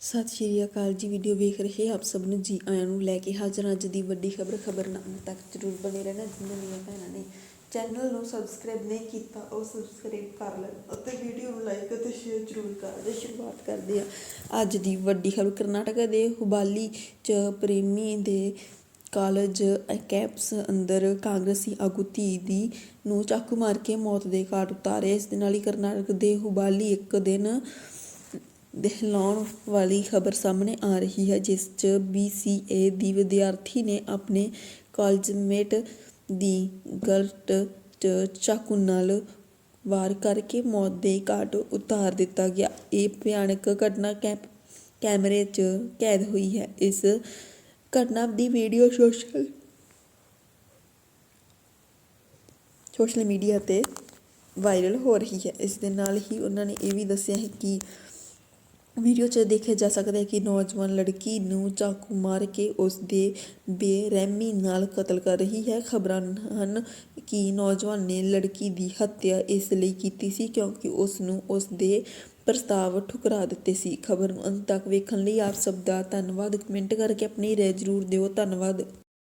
ਸਤਿ ਸ਼੍ਰੀ ਅਕਾਲ ਜੀ ਵੀਡੀਓ ਵੇਖ ਰਹੇ ਆਪ ਸਭ ਨੂੰ ਜੀ ਆਇਆਂ ਨੂੰ ਲੈ ਕੇ ਹਾਜ਼ਰ ਅੱਜ ਦੀ ਵੱਡੀ ਖਬਰ ਖਬਰਨਾਮੇ ਤੱਕ ਜਰੂਰ ਬਣੇ ਰਹਿਣਾ ਜਿਨ੍ਹਾਂ ਦੀਆਂ ਭੈਣਾਂ ਨੇ। ਚੈਨਲ ਨੂੰ ਸਬਸਕ੍ਰਾਈਬ ਨਹੀਂ ਕੀਤਾ, ਉਹ ਸਬਸਕ੍ਰਾਈਬ ਕਰ ਲੈਣ ਅਤੇ ਵੀਡੀਓ ਨੂੰ ਲਾਈਕ ਅਤੇ ਸ਼ੇਅਰ ਜਰੂਰ ਕਰ ਦੇ। ਸ਼ੁਰੂਆਤ ਕਰਦੇ ਆ ਅੱਜ ਦੀ ਵੱਡੀ ਖਬਰ, ਕਰਨਾਟਕ ਦੇ ਹੁਬਾਲੀ ਚ ਪ੍ਰੇਮੀ ਦੇ ਕਾਲਜ ਕੈਂਪਸ ਅੰਦਰ ਕਾਂਗਰਸੀ ਆਗੂ ਧੀ ਦੀ ਨੂੰ ਚਾਕੂ ਮਾਰ ਕੇ ਮੌਤ ਦੇ ਘਾਟ ਉਤਾਰੇ। ਇਸ ਦੇ ਨਾਲ ਹੀ ਕਰਨਾਟਕ ਦੇ ਹੁਬਾਲੀ ਇੱਕ ਦਿਨ ਦਹਿਲਾਉਣ ਵਾਲੀ ਖਬਰ ਸਾਹਮਣੇ ਆ ਰਹੀ ਹੈ, ਜਿਸ 'ਚ BCA ਦੀ ਵਿਦਿਆਰਥੀ ਨੇ ਆਪਣੇ ਕਾਲਜਮੇਟ ਦੀ ਗਲਟ 'ਚ ਚਾਕੂ ਨਾਲ ਵਾਰ ਕਰਕੇ ਮੌਤ ਦੇ ਘਾਟ ਉਤਾਰ ਦਿੱਤਾ ਗਿਆ। ਇਹ ਭਿਆਨਕ ਘਟਨਾ ਕੈਪ, ਕੈਮਰੇ 'ਚ ਕੈਦ ਹੋਈ ਹੈ। ਇਸ ਘਟਨਾ ਦੀ ਵੀਡੀਓ ਸੋਸ਼ਲ ਸੋਸ਼ਲ ਮੀਡੀਆ ਤੇ ਵਾਇਰਲ ਹੋ ਰਹੀ ਹੈ। ਇਸ ਦੇ ਨਾਲ ਹੀ ਉਹਨਾਂ ਨੇ ਇਹ ਵੀ ਦੱਸਿਆ ਹੈ ਕਿ ਵੀਡੀਓ 'ਚ ਦੇਖਿਆ ਜਾ ਸਕਦਾ ਹੈ ਕਿ ਨੌਜਵਾਨ ਲੜਕੀ ਨੂੰ ਚਾਕੂ ਮਾਰ ਕੇ ਉਸ ਦੇ ਬੇਰਹਿਮੀ ਨਾਲ ਕਤਲ ਕਰ ਰਹੀ ਹੈ। ਖਬਰਾਂ ਹਨ ਕਿ ਨੌਜਵਾਨ ਨੇ ਲੜਕੀ ਦੀ ਹੱਤਿਆ ਇਸ ਲਈ ਕੀਤੀ ਸੀ ਕਿਉਂਕਿ ਉਸ ਨੂੰ ਉਸ ਦੇ ਪ੍ਰਸਤਾਵ ਠੁਕਰਾ ਦਿੱਤੇ ਸੀ। ਖਬਰ ਨੂੰ ਅੰਤ ਤੱਕ ਵੇਖਣ ਲਈ ਆਪ ਸਭ ਦਾ ਧੰਨਵਾਦ। ਕਮੈਂਟ ਕਰਕੇ ਆਪਣੀ ਰਾਏ ਜ਼ਰੂਰ ਦਿਓ। ਧੰਨਵਾਦ।